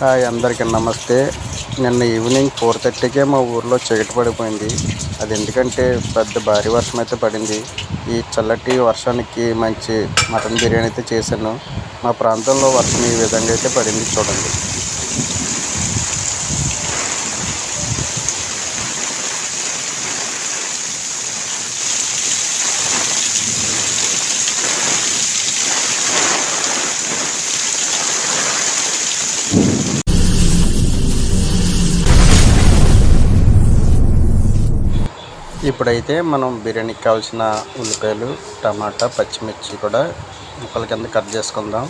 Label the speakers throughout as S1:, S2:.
S1: Hi అందరికీ నమస్తే. నిన్న ఈవినింగ్ ఫోర్ థర్టీకే మా ఊర్లో చీకటి పడిపోయింది. అది ఎందుకంటే పెద్ద భారీ వర్షం అయితే పడింది. ఈ చల్లటి వర్షానికి మంచి మటన్ బిర్యానీ అయితే చేశాను. మా ప్రాంతంలో వర్షం ఈ విధంగా అయితే పడింది చూడండి. ఇప్పుడైతే మనం బిర్యానీకి కావాల్సిన ఉల్లిపాయలు టమాటా పచ్చిమిర్చి కూడా ముక్కల కింద కట్ చేసుకుందాం.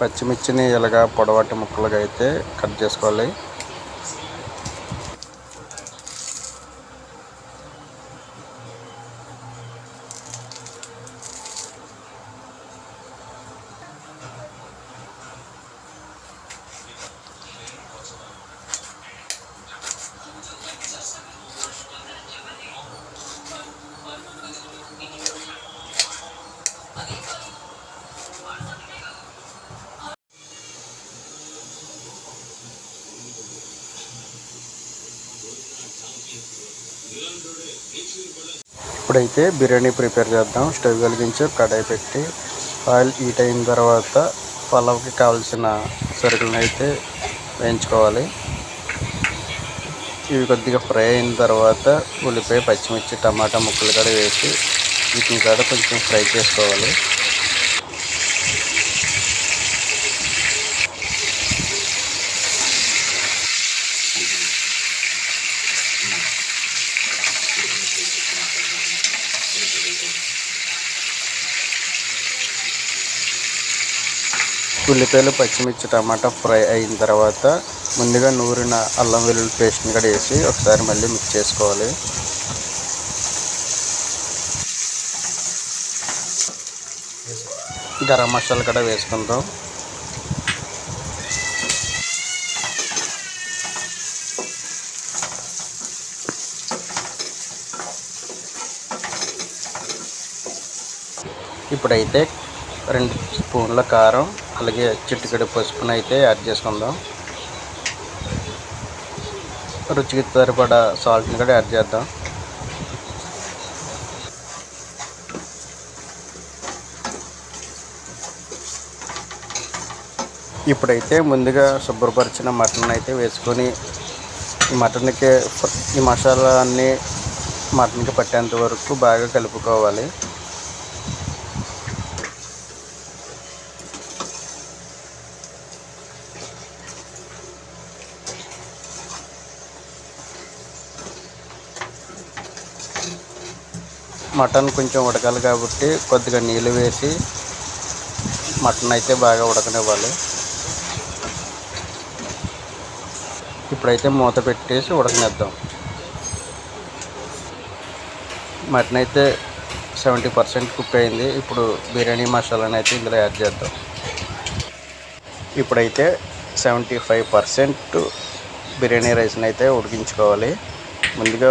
S1: పచ్చిమిర్చిని ఇలాగా పొడవాటి ముక్కలుగా అయితే కట్ చేసుకోవాలి. ఇప్పుడైతే బిర్యానీ ప్రిపేర్ చేద్దాం. స్టవ్ కలిగించి కడాయి పెట్టి ఆయిల్ హీట్ అయిన తర్వాత పలావ్కి కావాల్సిన సరుకులను అయితే వేయించుకోవాలి. ఇవి కొద్దిగా ఫ్రై అయిన తర్వాత ఉల్లిపాయ పచ్చిమిర్చి టమాటా ముక్కలు కూడా వేసి వీటిని కూడా కొంచెం ఫ్రై చేసుకోవాలి. ఉల్లిపాయలు పచ్చిమిర్చి టమాటా ఫ్రై అయిన తర్వాత ముందుగా నూరిన అల్లం వెల్లుల్లి పేస్ట్ని కూడా వేసి ఒకసారి మళ్ళీ మిక్స్ చేసుకోవాలి. గరం మసాలా కూడా వేసుకుందాం. ఇప్పుడైతే రెండు స్పూన్ల కారం అలాగే చిట్టుకడి పసుపును అయితే యాడ్ చేసుకుందాం. రుచికి సరిపడా సాల్ట్ని కూడా యాడ్ చేద్దాం. ఇప్పుడైతే ముందుగా శుభ్రపరిచిన మటన్ అయితే వేసుకొని ఈ మటన్కి ఈ మసాలా అన్నీ మటన్కి పట్టేంత వరకు బాగా కలుపుకోవాలి. మటన్ కొంచెం ఉడకాలి కాబట్టి కొద్దిగా నీళ్ళు వేసి మటన్ అయితే బాగా ఉడకనివ్వాలి. ఇప్పుడైతే మూత పెట్టేసి ఉడకనిద్దాం. మటన్ అయితే సెవెంటీ పర్సెంట్ కుక్ అయింది. ఇప్పుడు బిర్యానీ మసాలాని అయితే ఇందులో యాడ్ చేద్దాం. ఇప్పుడైతే సెవెంటీ ఫైవ్ పర్సెంట్ బిర్యానీ రైస్ని అయితే ఉడికించుకోవాలి. ముందుగా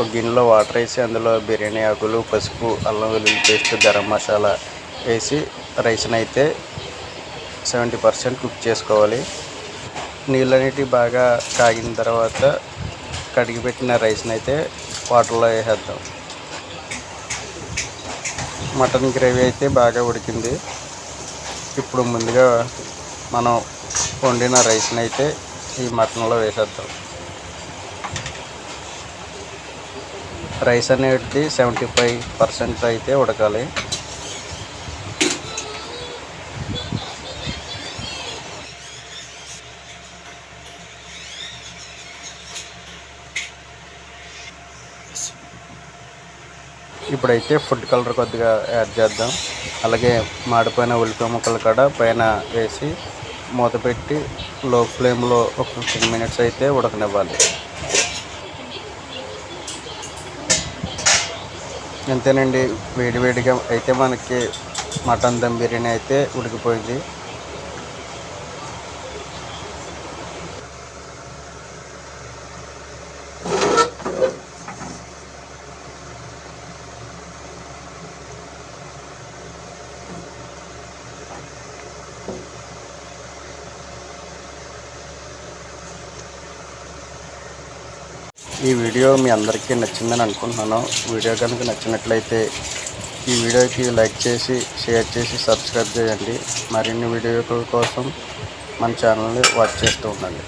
S1: ఒక గిన్నెలో వాటర్ వేసి అందులో బిర్యానీ ఆకులు పసుపు అల్లం వెల్లుల్లి పేస్ట్ గరం మసాలా వేసి రైస్ని అయితే సెవెంటీ పర్సెంట్ కుక్ చేసుకోవాలి. నీళ్ళనేటివి బాగా కాగిన తర్వాత కడిగి పెట్టిన రైస్ని అయితే వాటర్లో వేసేద్దాం. మటన్ గ్రేవీ అయితే బాగా ఉడికింది. ఇప్పుడు ముందుగా మనం వండిన రైస్ని అయితే ఈ మటన్లో వేసేద్దాం. రైస్ అనేది సెవెంటీ ఫైవ్ పర్సెంట్ అయితే ఉడకాలి. ఇప్పుడైతే ఫుడ్ కలర్ కొద్దిగా యాడ్ చేద్దాం. అలాగే మాడిపోయిన ఉల్లిపాయ ముక్కలు కూడా పైన వేసి మూత పెట్టి లో ఫ్లేమ్లో ఒక ఫిఫ్టీన్ మినిట్స్ అయితే ఉడకనివ్వాలి. అంతేనండి వేడివేడిగా అయితే మనకి మటన్ దమ్ బిర్యానీ అయితే ఉడికిపోయింది Thank you. ఈ వీడియో మీ అందరికీ నచ్చిందని అనుకుంటున్నాను. వీడియో కనుక నచ్చినట్లయితే ఈ వీడియోకి లైక్ చేసి షేర్ చేసి సబ్స్క్రైబ్ చేయండి. మరిన్ని వీడియోల కోసం మన ఛానల్ని వాచ్ చేస్తూ ఉండండి.